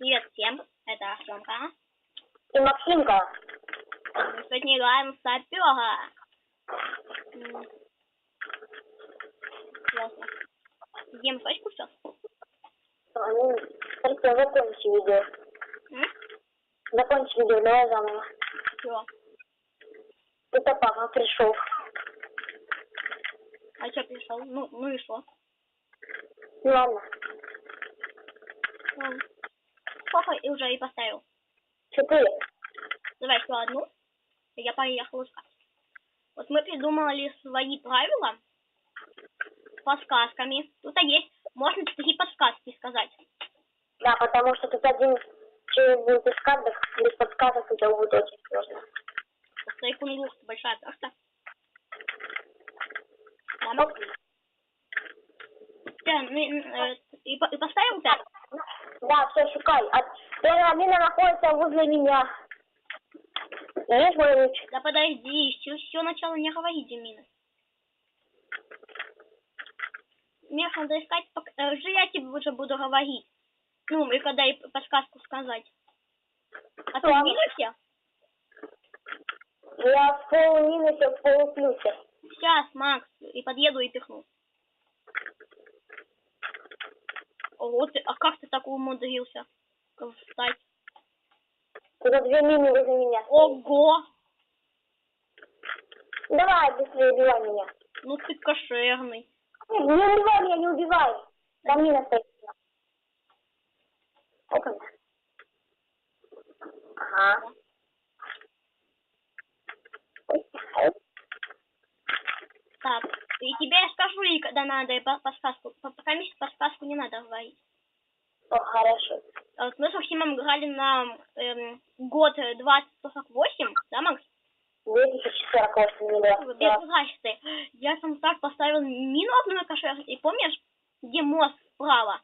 Привет всем, это Артемка. И Максимка. Мы сегодня играем в сапера. М. Классно. Ем сочку сейчас? А, Ну, Артем, закончи видео. Закончи видео, давай заново. Все. Это папа пришел. А что пришел? Ну, ну и что? Ну ладно. Сколько и уже и поставил? Четыре. Давай еще одну. И я поехал искать. Вот мы придумали свои правила подсказками. Тут есть, можно такие подсказки сказать. Да, потому что тут один будет искать, так без подсказок это будет очень сложно. Просто кунгурс большая карта. Мама. Да, ну, э, и, по- и поставил пять. Да, все, шукай. А мина находится возле меня. Есть мой луч? Да подожди, еще, еще начало не говорите минус. Мех надо искать, пок- э, же я тебе уже буду говорить. Ну, и когда и подсказку сказать. А ты в минусе? Я в полуминусе, в полуплюсе. Сейчас, Макс, и подъеду и пихну. Ты, а как ты так умудрился встать? Тут две мины возле меня. Ого, Давай, быстрее убивай меня. ну ты кошерный. Нет, не убивай меня, не убивай. Там мина стоит. Опа. Ага. Ой, ой. Так, и тебе я скажу, когда надо, и по- подсказку. По- Пока месяц подсказку не надо говорить. О, хорошо. А Вот мы с Максимом играли на эм, год 2048, да, Макс? 2048 миллионов. Без разницы. Я сам так поставил мину одну на кошер, и помнишь, где мост справа?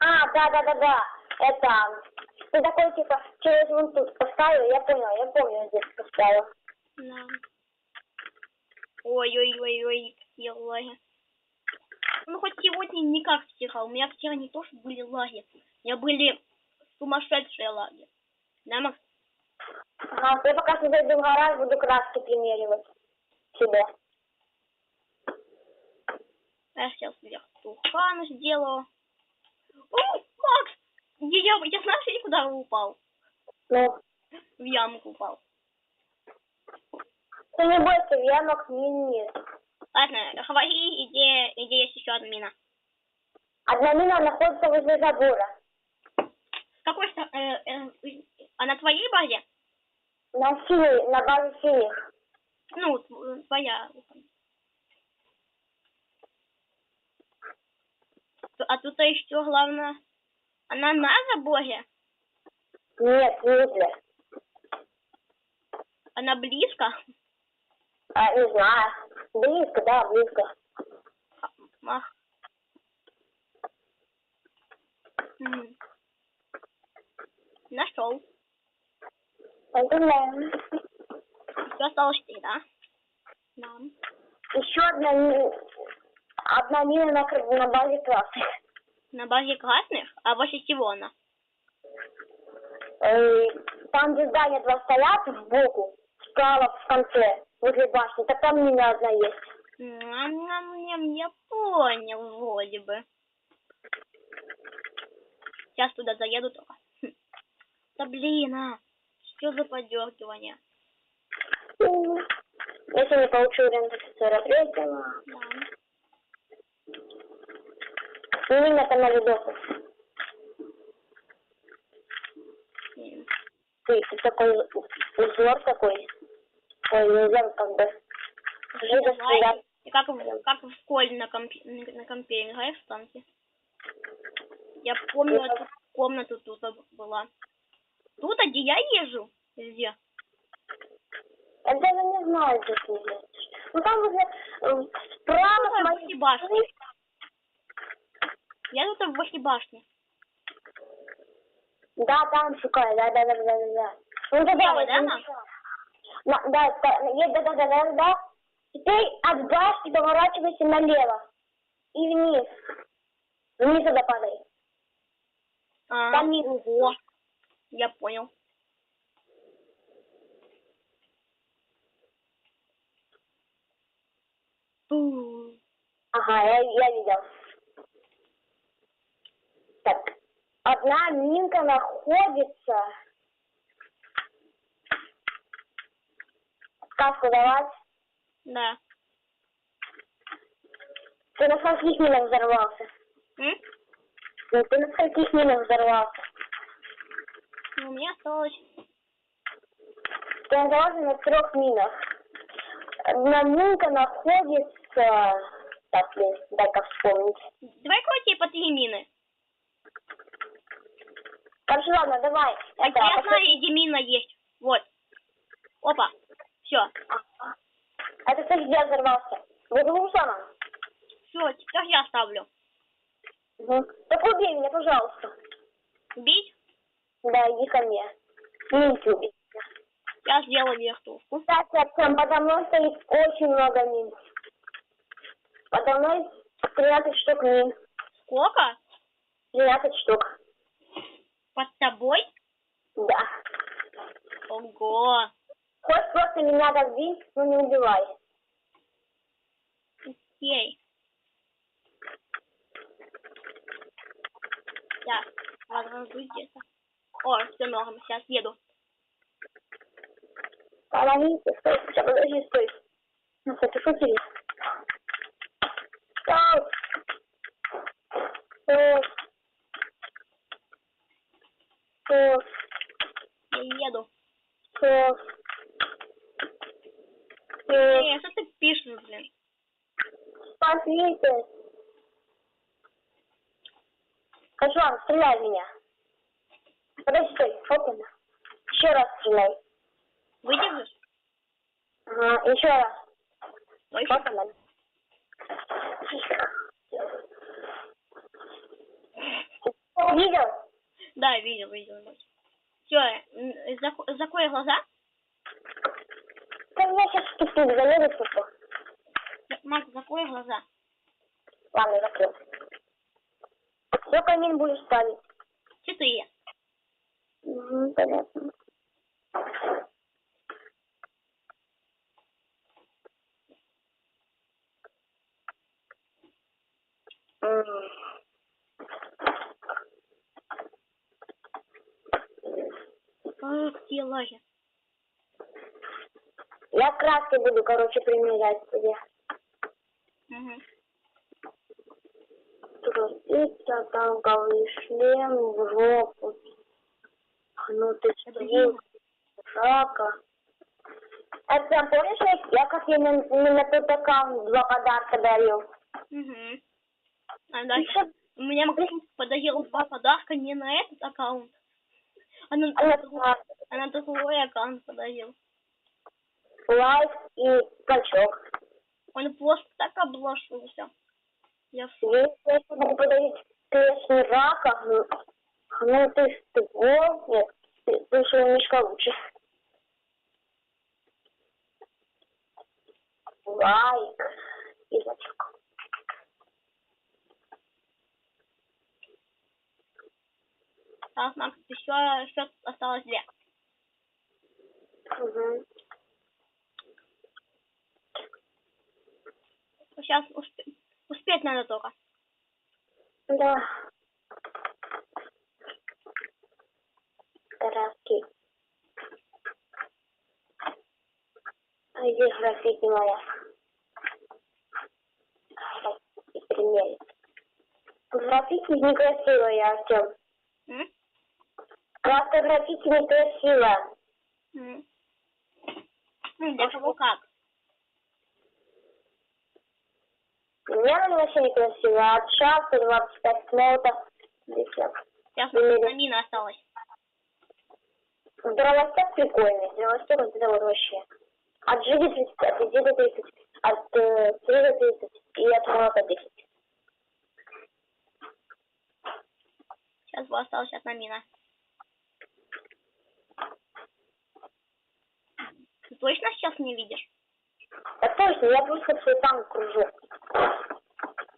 А, да, да, да, да. Это, ты такой, типа, через вон тут поставил, я понял, я помню, здесь поставил. Да. Ой-ой-ой-ой, какие лаги. Ну, хоть сегодня никак вчера. У меня вчера не то, что были лаги. У меня были сумасшедшие лаги. Да, Макс? Ага, я пока что зайду в гараж, буду краски примеривать себе. Я сейчас вверх тухан сделаю. О, Макс! Я, я, я знаю, что куда упал. Ну, В ямку упал. ты не бойся, я мог мин нет. Ладно, говори, где, где есть еще одна мина. Одна мина находится возле забора. Какой? Э, э, а на твоей базе? На синей, на базе синих. Ну, тв- твоя. А тут еще главное, она на заборе, Нет, возле. она близко. А, не знаю. Близко, да, близко. Ах. М. Нашел. Поздравляем. Все осталось три, да? Да. Еще одна мина, одна мина на, на базе класса. На базе красных, а возле чего она? Э, Там, где здания два стоят, сбоку, справа, в конце, возле башни, так там мина одна есть. Ням-ням-ням, я понял, вроде бы. Сейчас туда заеду только. Хм. Да блин, а! Что за подергивание? Если не получу идентифицера третьего, Да. мина там на видосах. М. Ты, ты такой узор такой. Узор, как бы. Жидкость, Давай. да. И как, в- как в школе на компе, на компе играешь в танки? Я помню эту комнату тут была. Тут, а где я езжу? Везде. Я даже не знаю, где ты есть. Ну там э, справа с Ну, моей башни. Я тут возле башни. Да, там шукаю, да, да, да, да, да, да. Ну да, да, да, да, да, да, да, да. Теперь от башни поворачивайся налево и вниз. Вниз туда падай. А, Там минус. ого. Я понял. Ага, я, я видел. Так, одна минка находится. Сказку давать. Да. Ты на скольких минах взорвался? М? Ну, Ты на скольких минах взорвался? Ну, у меня осталось... Ты взорвался на трех минах. Одна минка находится... Так, блин, дай-ка вспомнить. Давай крути по три мины. Короче, ладно, давай. А Это, я знаю, где мина есть. Вот. Опа. Все. Это ты где взорвался? Возле Руслана? Все, теперь я ставлю. Угу. Так убей меня, пожалуйста. Бить? Да, иди ко мне. Минки убей. Я сделаю вертушку. Кстати, Артем, подо мной стоит очень много мин. Подо мной 13 штук мин. Сколько? 13 штук. Под тобой? Да. Ого. Хочешь просто меня разбить, но не убивай. Окей. Так, ладно, разбудь где-то. О, все норм, сейчас еду. Помогите, стой, сейчас, подожди, стой. Ну, это шутили. Стой. Стой. Стой. Я еду. Стой. Стой. Эй, что ты пишешь, блин? Спасите. Качлан, стреляй в меня. Подожди, стой, опа. Еще раз стреляй. Выдержишь? Ага, еще раз. Ну, еще. Вот она. Видел? Да, видел, видел. Все, закрой глаза. Да я сейчас тупик залезу просто. Макс, закрой глаза. Ладно, закрыл. Сколько мин будешь ставить? Четыре. Угу, понятно. Ах, какие лаги. Я краски буду, короче, примерять тебе. Угу. Труситься, танковый шлем, жопу. Ну ты что, рака. А ты помнишь, я- как я на, на тот аккаунт два подарка дарил? Угу. А дальше у меня Максим подарил два подарка не на этот аккаунт, а на, А на другой- а на другой аккаунт подарил. Лайк и скачок. Он просто так облажился. Я шоке. Если могу подарить песню рака, ну, ну ты ж ты ты, же мишка лучше. Лайк и значок. Так, Макс, еще, еще осталось две. Угу. Сейчас успеть надо только. Да. Краски. А здесь граффити моя. И примерить. Граффити некрасивая, Артем. М? Краска граффити некрасивая. М. Ну, кого как. Мне она вообще некрасивая. От шапки 25 ноутов. Десяток. Сейчас Примерить. на мина осталось. Дровостек прикольный. Дровостек вот это вот вообще. От до 30, от до 30, от э, 3 до 30 и от молока 10. Сейчас бы осталась одна мина. Ты точно сейчас не видишь? Так точно, я просто свой танк кружу.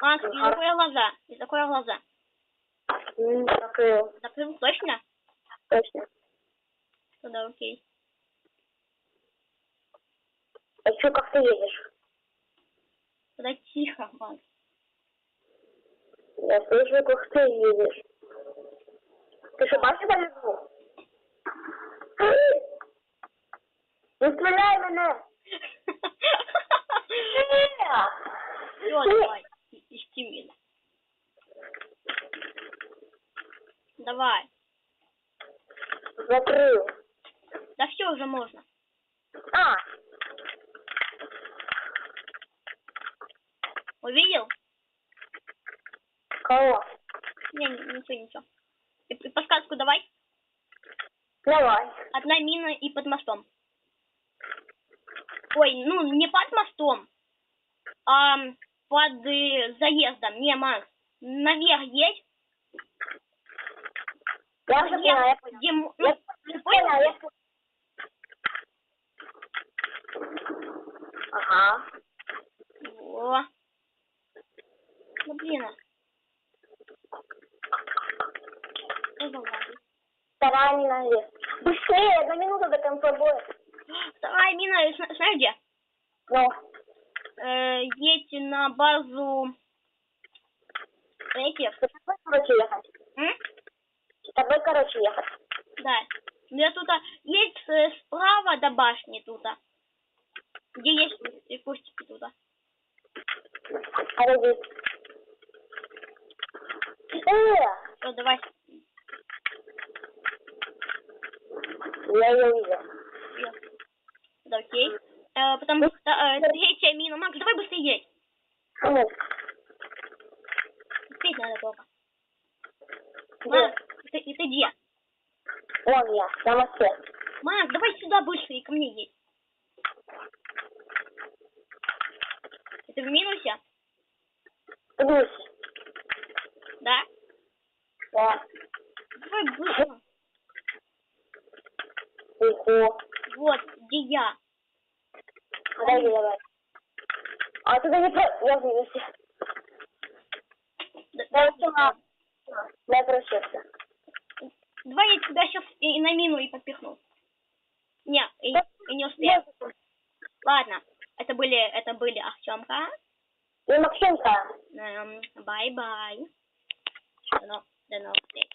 Макс, не закрой глаза. Не закрой глаза. М, Закрыл. Закрыл точно? Точно. Тогда окей. А что, как ты едешь? Тогда тихо, Макс. Я слышу, как ты едешь. Ты что, бачишь полезу? Не стреляй мене! Все, давай, ищи. Давай. Закрыл. Да все уже можно. А, Увидел? кого? Не, не- ничего, ничего. И подсказку давай. Давай. Одна мина и под мостом. Ой, ну не под мостом, а под э, заездом. Не, Макс, наверх есть. Я Где- поняла, поняла. где м- Я ну, ты понял? я. Ага. Во. Ну блин. а. За? Вторая мина есть. Быстрее, одна минута до конца боя. Вторая мина, э, зна- знаешь где? Ну, Э, едь на базу... Эти, с тобой, короче, ехать. м? С тобой, короче, ехать. Да. Где тут а, есть э, справа до башни тут. а. Где есть кустики туда. Подожди. Э, Все, давай. я ее видел. Да, окей. Э, потому что э, третья мина. Макс, давай быстрее едь. Ну, Успеть надо только. Макс, ты, и ты где? Вон я, на мосте. Макс, давай сюда быстро и ко мне едь. Ты в минусе? Плюс. Да? Да. Давай быстро. Легко. Вот, где я. Подожди, давай. А ты не про... Я в минусе. Да- Да, да, все, на. Я прощался. Давай я тебя сейчас и, на мину и подпихну. Не, и, и не успел. Ладно, это были, это были Артемка. И Максимка. Эм, Бай-бай. До, до новых встреч.